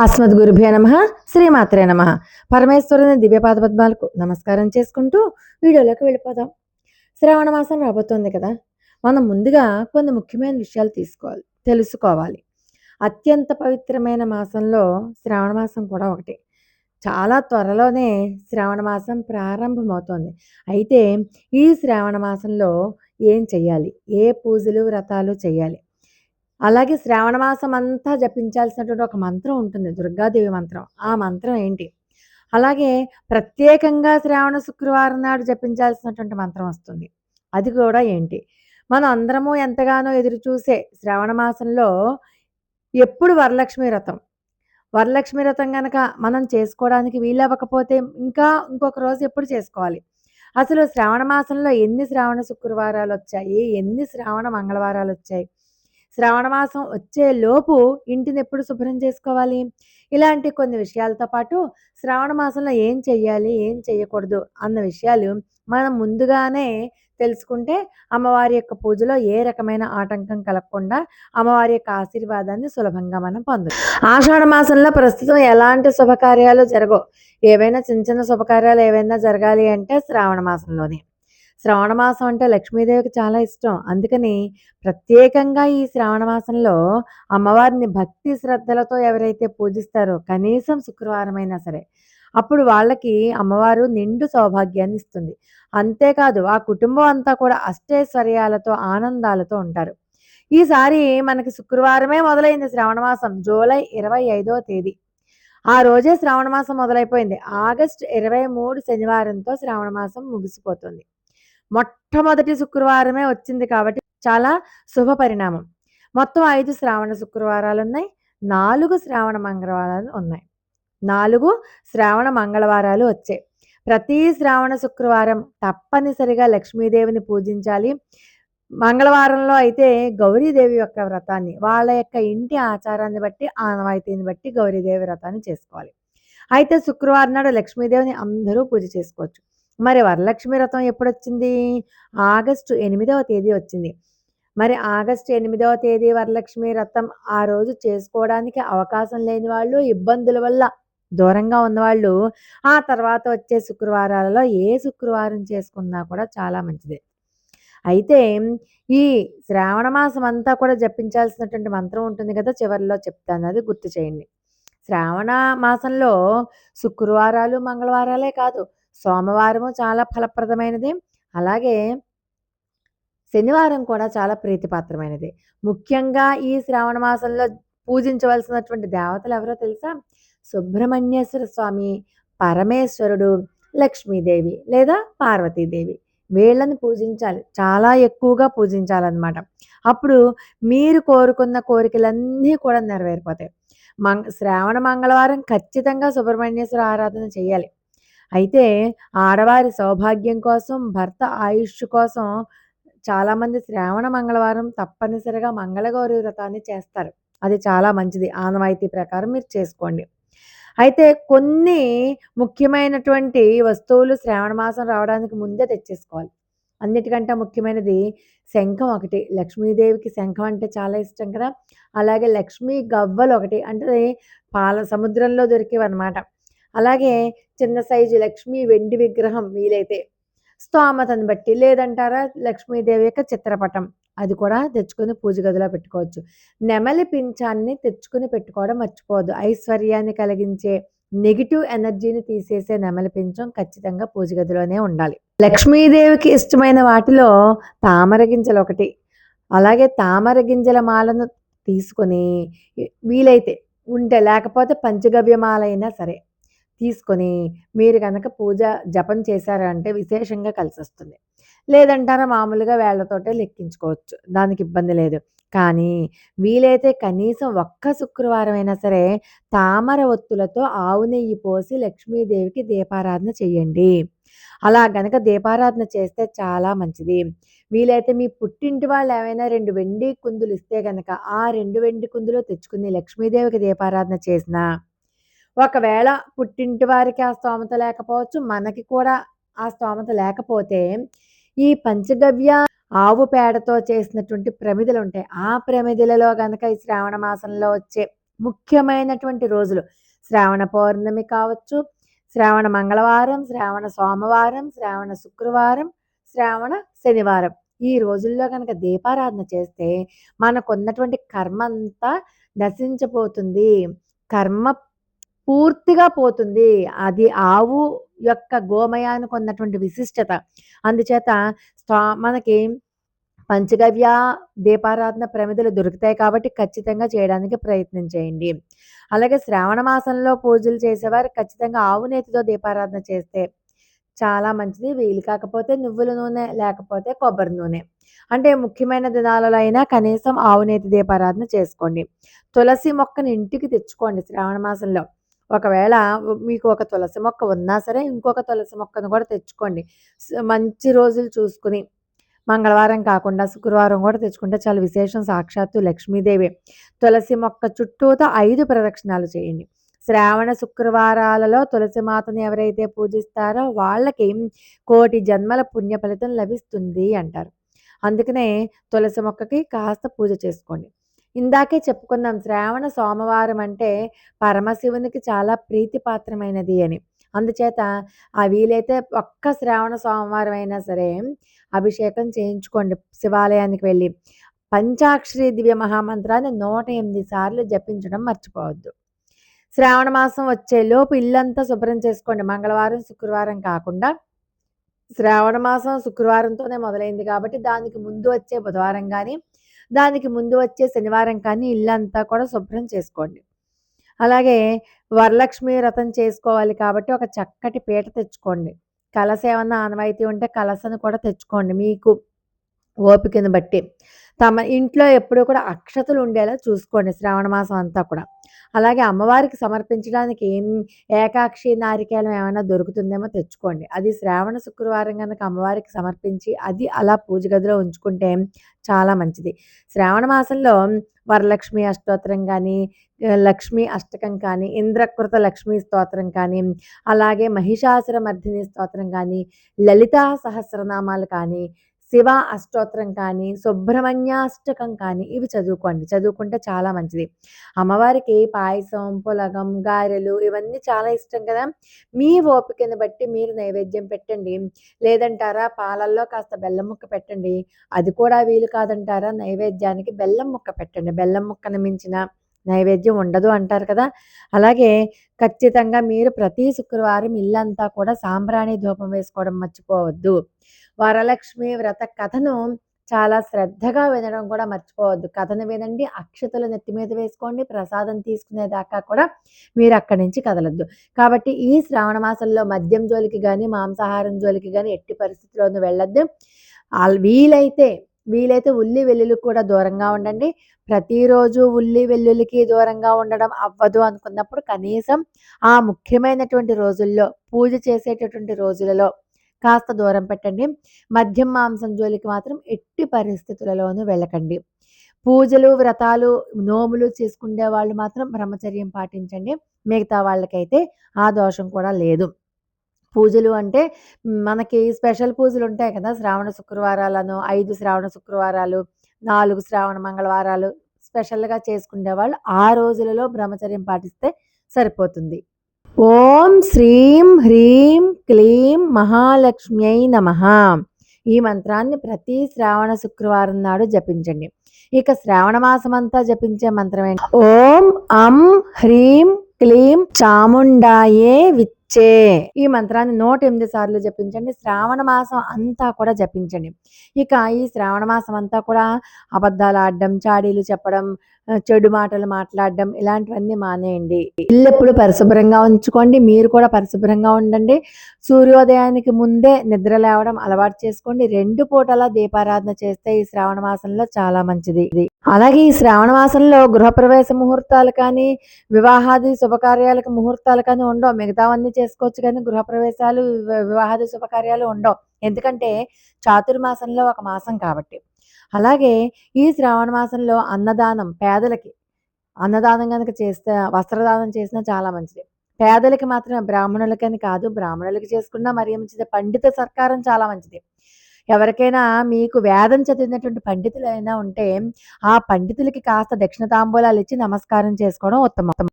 అస్మద్ గురుభ్యో నమ శ్రీమాత్రే నమ. పరమేశ్వరుని దివ్యపాద పద్మాలకు నమస్కారం చేసుకుంటూ వీడియోలోకి వెళ్ళిపోదాం. శ్రావణ మాసం రాబోతోంది కదా. మనం ముందుగా కొన్ని ముఖ్యమైన విషయాలు తీసుకోవాలి తెలుసుకోవాలి. అత్యంత పవిత్రమైన మాసంలో శ్రావణ మాసం కూడా ఒకటి. చాలా త్వరలోనే శ్రావణ మాసం ప్రారంభమవుతోంది. అయితే ఈ శ్రావణ మాసంలో ఏం చేయాలి ఏ పూజలు వ్రతాలు చేయాలి అలాగే శ్రావణ మాసం అంతా జపించాల్సినటువంటి ఒక మంత్రం ఉంటుంది దుర్గాదేవి మంత్రం. ఆ మంత్రం ఏంటి? అలాగే ప్రత్యేకంగా శ్రావణ శుక్రవారం నాడు జపించాల్సినటువంటి మంత్రం వస్తుంది. అది కూడా ఏంటి? మనం అందరము ఎంతగానో ఎదురు చూసే శ్రావణ మాసంలో ఎప్పుడు వరలక్ష్మి వ్రతం. వరలక్ష్మి వ్రతం కనుక మనం చేసుకోవడానికి వీలవ్వకపోతే ఇంకా ఇంకొక రోజు ఎప్పుడు చేసుకోవాలి? అసలు శ్రావణ మాసంలో ఎన్ని శ్రావణ శుక్రవారాలు వచ్చాయి? ఎన్ని శ్రావణ మంగళవారాలు వచ్చాయి? శ్రావణ మాసం వచ్చే లోపు ఇంటిని ఎప్పుడు శుభ్రం చేసుకోవాలి? ఇలాంటి కొన్ని విషయాలతో పాటు శ్రావణ మాసంలో ఏం చెయ్యాలి? ఏం చేయకూడదు అన్న విషయాలు మనం ముందుగానే తెలుసుకుంటే అమ్మవారి యొక్క పూజలో ఏ రకమైన ఆటంకం కలగకుండా అమ్మవారి యొక్క ఆశీర్వాదాన్ని సులభంగా మనం పొందచ్చు. ఆషాఢ మాసంలో ప్రస్తుతం ఎలాంటి శుభకార్యాలు జరగవు? ఏవైనా చిన్న చిన్న శుభకార్యాలు ఏవైనా జరగాలి అంటే శ్రావణ మాసంలోనే. శ్రావణ మాసం అంటే లక్ష్మీదేవికి చాలా ఇష్టం. అందుకని ప్రత్యేకంగా ఈ శ్రావణ మాసంలో అమ్మవారిని భక్తి శ్రద్ధలతో ఎవరైతే పూజిస్తారో కనీసం శుక్రవారం అయినా సరే అప్పుడు వాళ్ళకి అమ్మవారు నిండు సౌభాగ్యాన్ని ఇస్తుంది. అంతేకాదు ఆ కుటుంబం అంతా కూడా అష్టైశ్వర్యాలతో ఆనందాలతో ఉంటారు. ఈసారి మనకి శుక్రవారమే మొదలైంది శ్రావణమాసం జూలై ఇరవై ఐదో తేదీ. ఆ రోజే శ్రావణమాసం మొదలైపోయింది. ఆగస్టు ఇరవై మూడు శనివారంతో శ్రావణమాసం ముగిసిపోతుంది. మొట్టమొదటి శుక్రవారమే వచ్చింది కాబట్టి చాలా శుభ పరిణామం. మొత్తం ఐదు శ్రావణ శుక్రవారాలు ఉన్నాయి నాలుగు శ్రావణ మంగళవారాలు ఉన్నాయి. నాలుగు శ్రావణ మంగళవారాలు వచ్చాయి. ప్రతి శ్రావణ శుక్రవారం తప్పనిసరిగా లక్ష్మీదేవిని పూజించాలి. మంగళవారంలో అయితే గౌరీదేవి యొక్క వ్రతాన్ని వాళ్ళ యొక్క ఇంటి ఆచారాన్ని బట్టి ఆనవాయితీని బట్టి గౌరీదేవి వ్రతాన్ని చేసుకోవాలి. అయితే శుక్రవారం నాడు లక్ష్మీదేవిని అందరూ పూజ చేసుకోవచ్చు. మరి వరలక్ష్మి వ్రతం ఎప్పుడు వచ్చింది ఆగస్టు ఎనిమిదవ తేదీ వచ్చింది. మరి ఆగస్టు ఎనిమిదవ తేదీ వరలక్ష్మి వ్రతం ఆ రోజు చేసుకోవడానికి అవకాశం లేని వాళ్ళు ఇబ్బందుల వల్ల దూరంగా ఉన్నవాళ్ళు ఆ తర్వాత వచ్చే శుక్రవారాలలో ఏ శుక్రవారం చేసుకున్నా కూడా చాలా మంచిది. అయితే ఈ శ్రావణ మాసం అంతా కూడా జపించాల్సినటువంటి మంత్రం ఉంటుంది కదా చివరిలో చెప్తాను అది గుర్తు చేయండి. శ్రావణ మాసంలో శుక్రవారాలు మంగళవారాలే కాదు సోమవారము చాలా ఫలప్రదమైనది. అలాగే శనివారం కూడా చాలా ప్రీతిపాత్రమైనది. ముఖ్యంగా ఈ శ్రావణ మాసంలో పూజించవలసినటువంటి దేవతలు ఎవరో తెలుసా? సుబ్రహ్మణ్యేశ్వర స్వామి పరమేశ్వరుడు లక్ష్మీదేవి లేదా పార్వతీదేవి. వీళ్ళని పూజించాలి. చాలా ఎక్కువగా పూజించాలన్నమాట. అప్పుడు మీరు కోరుకున్న కోరికలన్నీ కూడా నెరవేరిపోతాయి. మంగ శ్రావణ మంగళవారం ఖచ్చితంగా సుబ్రహ్మణ్యేశ్వర ఆరాధన చేయాలి. అయితే ఆడవారి సౌభాగ్యం కోసం భర్త ఆయుష్ కోసం చాలామంది శ్రావణ మంగళవారం తప్పనిసరిగా మంగళగౌరి వ్రతాన్ని చేస్తారు. అది చాలా మంచిది. ఆనవాయితీ ప్రకారం మీరు చేసుకోండి. అయితే కొన్ని ముఖ్యమైనటువంటి వస్తువులు శ్రావణ మాసం రావడానికి ముందే తెచ్చేసుకోవాలి. అన్నిటికంటే ముఖ్యమైనది శంఖం ఒకటి. లక్ష్మీదేవికి శంఖం అంటే చాలా ఇష్టం కదా. అలాగే లక్ష్మీ గవ్వలు ఒకటి. అంటే పాల సముద్రంలో దొరికేవి అనమాట అలాగే చిన్న సైజు లక్ష్మీ వెండి విగ్రహం వీలైతే స్తోమతను బట్టి లేదంటారా లక్ష్మీదేవి యొక్క చిత్రపటం. అది కూడా తెచ్చుకొని పూజ గదిలో పెట్టుకోవచ్చు. నెమలి పింఛాన్ని తెచ్చుకుని పెట్టుకోవడం మర్చిపోవద్దు. ఐశ్వర్యాన్ని కలిగించే నెగిటివ్ ఎనర్జీని తీసేసే నెమలి పింఛం ఖచ్చితంగా పూజ గదిలోనే ఉండాలి. లక్ష్మీదేవికి ఇష్టమైన వాటిలో తామర గింజలు ఒకటి. అలాగే తామర గింజల మాలను తీసుకొని వీలైతే ఉంటే లేకపోతే పంచగవ్యమాలైనా సరే తీసుకొని మీరు కనుక పూజ జపం చేశారంటే విశేషంగా కలిసి వస్తుంది లేదంటారా మామూలుగా వేళ్ళతోటే లెక్కించుకోవచ్చు. దానికి ఇబ్బంది లేదు. కానీ వీలైతే కనీసం ఒక్క శుక్రవారం అయినా సరే తామర ఒత్తులతో ఆవు నెయ్యి పోసి లక్ష్మీదేవికి దీపారాధన చేయండి. అలా గనక దీపారాధన చేస్తే చాలా మంచిది. వీలైతే మీ పుట్టింటి వాళ్ళు ఏమైనా రెండు వెండి కుందులు ఇస్తే గనక ఆ రెండు వెండి కుందులు తెచ్చుకుని లక్ష్మీదేవికి దీపారాధన చేసినా ఒకవేళ పుట్టింటి వారికి ఆ స్తోమత లేకపోవచ్చు మనకి కూడా ఆ స్తోమత లేకపోతే ఈ పంచగవ్య ఆవు పేడతో చేసినటువంటి ప్రమిదలు ఉంటాయి. ఆ ప్రమిదలలో కనుక ఈ శ్రావణ మాసంలో వచ్చే ముఖ్యమైనటువంటి రోజులు శ్రావణ పౌర్ణమి కావచ్చు శ్రావణ మంగళవారం శ్రావణ సోమవారం శ్రావణ శుక్రవారం శ్రావణ శనివారం. ఈ రోజుల్లో కనుక దీపారాధన చేస్తే మనకున్నటువంటి కర్మ అంతా నశించిపోతుంది. కర్మ పూర్తిగా పోతుంది. అది ఆవు యొక్క గోమయానికి ఉన్నటువంటి విశిష్టత. అందుచేత మనకి పంచగవ్య దీపారాధన ప్రమిదలు దొరుకుతాయి కాబట్టి ఖచ్చితంగా చేయడానికి ప్రయత్నం చేయండి. అలాగే శ్రావణ మాసంలో పూజలు చేసేవారు ఖచ్చితంగా ఆవు నేతితో దీపారాధన చేస్తే చాలా మంచిది. వీలు కాకపోతే నువ్వుల నూనె లేకపోతే కొబ్బరి నూనె. అంటే ముఖ్యమైన దినాలలో అయినా కనీసం ఆవు నేతి దీపారాధన చేసుకోండి. తులసి మొక్కని ఇంటికి తెచ్చుకోండి శ్రావణ మాసంలో. ఒకవేళ మీకు ఒక తులసి మొక్క ఉన్నా సరే ఇంకొక తులసి మొక్కను కూడా తెచ్చుకోండి. మంచి రోజులు చూసుకుని మంగళవారం కాకుండా శుక్రవారం కూడా తెచ్చుకుంటే చాలా. విశేషం సాక్షాత్తు లక్ష్మీదేవి. తులసి మొక్క చుట్టూతో ఐదు ప్రదక్షిణాలు చేయండి. శ్రావణ శుక్రవారాలలో తులసి మాతను ఎవరైతే పూజిస్తారో వాళ్ళకి కోటి జన్మల పుణ్య ఫలితం లభిస్తుంది అంటారు. అందుకనే తులసి మొక్కకి కాస్త పూజ చేసుకోండి. ఇందాకే చెప్పుకుందాం శ్రావణ సోమవారం అంటే పరమశివునికి చాలా ప్రీతిపాత్రమైనది అని. అందుచేత ఆ వీలైతే ఒక్క శ్రావణ సోమవారం అయినా సరే అభిషేకం చేయించుకోండి శివాలయానికి వెళ్ళి. పంచాక్షరి దివ్య మహామంత్రాన్ని నూట ఎనిమిది సార్లు జపించడం మర్చిపోవద్దు. శ్రావణ మాసం వచ్చేలోపు ఇల్లంతా శుభ్రం చేసుకోండి. మంగళవారం శుక్రవారం కాకుండా శ్రావణ మాసం శుక్రవారంతోనే మొదలైంది కాబట్టి దానికి ముందు వచ్చే బుధవారం కానీ దానికి ముందు వచ్చే శనివారం కానీ ఇల్లంతా కూడా శుభ్రం చేసుకోండి. అలాగే వరలక్ష్మి వ్రతం చేసుకోవాలి కాబట్టి ఒక చక్కటి పీట తెచ్చుకోండి. కలస ఏమన్నా ఆనవాయితీ ఉంటే కలసను కూడా తెచ్చుకోండి మీకు ఓపికను బట్టి. తమ ఇంట్లో ఎప్పుడూ కూడా అక్షతలు ఉండేలా చూసుకోండి శ్రావణ మాసం అంతా కూడా. అలాగే అమ్మవారికి సమర్పించడానికి ఏం ఏకాక్షి నారికేలం ఏమైనా దొరుకుతుందేమో తెచ్చుకోండి. అది శ్రావణ శుక్రవారం కనుక అమ్మవారికి సమర్పించి అది అలా పూజ గదిలో ఉంచుకుంటే చాలా మంచిది. శ్రావణ మాసంలో వరలక్ష్మి అష్టోత్తరం కానీ లక్ష్మీ అష్టకం కానీ ఇంద్రకృత లక్ష్మీ స్తోత్రం కానీ అలాగే మహిషాసుర మర్దిని స్తోత్రం కానీ లలితా సహస్రనామాలు కానీ శివ అష్టోత్తరం కానీ సుబ్రహ్మణ్యాష్టకం కానీ ఇవి చదువుకోండి. చదువుకుంటే చాలా మంచిది. అమ్మవారికి పాయసం పులగం గారెలు ఇవన్నీ చాలా ఇష్టం కదా. మీ ఓపికను బట్టి మీరు నైవేద్యం పెట్టండి. లేదంటారా పాలల్లో కాస్త బెల్లం ముక్క పెట్టండి. అది కూడా వీలు కాదంటారా నైవేద్యానికి బెల్లం ముక్క పెట్టండి. బెల్లం ముక్కను మించిన నైవేద్యం ఉండదు అంటారు కదా. అలాగే ఖచ్చితంగా మీరు ప్రతి శుక్రవారం ఇల్లంతా కూడా సాంబ్రాణి ధూపం వేసుకోవడం మర్చిపోవద్దు. వరలక్ష్మి వ్రత కథను చాలా శ్రద్ధగా వినడం కూడా మర్చిపోవద్దు. కథను వినండి అక్షతలు నెత్తి మీద వేసుకోండి ప్రసాదం తీసుకునేదాకా కూడా మీరు అక్కడి నుంచి కదలద్దు. కాబట్టి ఈ శ్రావణ మాసంలో మద్యం జోలికి కానీ మాంసాహారం జోలికి కానీ ఎట్టి పరిస్థితుల్లోనూ వెళ్ళొద్దు. ఆల్- వీలైతే వీలైతే ఉల్లి వెల్లుల్లి కూడా దూరంగా ఉండండి. ప్రతిరోజు ఉల్లి వెల్లుల్లికి దూరంగా ఉండడం అవ్వదు అనుకున్నప్పుడు కనీసం ఆ ముఖ్యమైనటువంటి రోజుల్లో పూజ చేసేటటువంటి రోజులలో కాస్త దూరం పెట్టండి. మద్యం మాంసం జోలికి మాత్రం ఎట్టి పరిస్థితులలోనూ వెళ్ళకండి. పూజలు వ్రతాలు నోములు చేసుకునే వాళ్ళు మాత్రం బ్రహ్మచర్యం పాటించండి. మిగతా వాళ్ళకైతే ఆ దోషం కూడా లేదు. పూజలు అంటే మనకి స్పెషల్ పూజలు ఉంటాయి కదా శ్రావణ శుక్రవారాలను ఐదు శ్రావణ శుక్రవారాలు నాలుగు శ్రావణ మంగళవారాలు స్పెషల్గా చేసుకునే వాళ్ళు ఆ రోజులలో బ్రహ్మచర్యం పాటిస్తే సరిపోతుంది. ఓం శ్రీం హ్రీం క్లీం మహాలక్ష్మ్యై నమ. ఈ మంత్రాన్ని ప్రతి శ్రావణ శుక్రవారం నాడు జపించండి. ఇక శ్రావణ మాసం అంతా జపించే మంత్రమే ఓం అం హ్రీం క్లీం చాముండాయే విత్ చే. ఈ మంత్రాన్ని నూట ఎనిమిది సార్లు జపించండి. శ్రావణ మాసం అంతా కూడా జపించండి. ఇక ఈ శ్రావణ మాసం అంతా కూడా అబద్ధాలు ఆడడం చాడీలు చెప్పడం చెడు మాటలు మాట్లాడడం ఇలాంటివన్నీ మానేయండి. ఇల్లు ఎప్పుడు పరిశుభ్రంగా ఉంచుకోండి. మీరు కూడా పరిశుభ్రంగా ఉండండి. సూర్యోదయానికి ముందే నిద్ర లేవడం అలవాటు చేసుకోండి. రెండు పూటలా దీపారాధన చేస్తే ఈ శ్రావణ మాసంలో చాలా మంచిది. అలాగే ఈ శ్రావణ మాసంలో గృహప్రవేశ ముహూర్తాలు కానీ వివాహాది శుభకార్యాలకు ముహూర్తాలు కానీ ఉండవు. మిగతావన్నీ చేసుకోవచ్చు కానీ గృహప్రవేశాలు వివాహ వివాహాది శుభకార్యాలు ఉండవు. ఎందుకంటే చాతుర్మాసంలో ఒక మాసం కాబట్టి. అలాగే ఈ శ్రావణ మాసంలో అన్నదానం పేదలకి అన్నదానం కనుక చేస్తే వస్త్రదానం చేసినా చాలా మంచిది. పేదలకి మాత్రమే బ్రాహ్మణులకని కాదు బ్రాహ్మణులకి చేసుకున్నా మరీ మంచిది. పండిత సర్కారం చాలా మంచిది. ఎవరికైనా మీకు వేదం చదివినటువంటి పండితులైనా ఉంటే, ఆ పండితులకి కాస్త దక్షిణ తాంబూలాలు ఇచ్చి నమస్కారం చేసుకోవడం ఉత్తమం.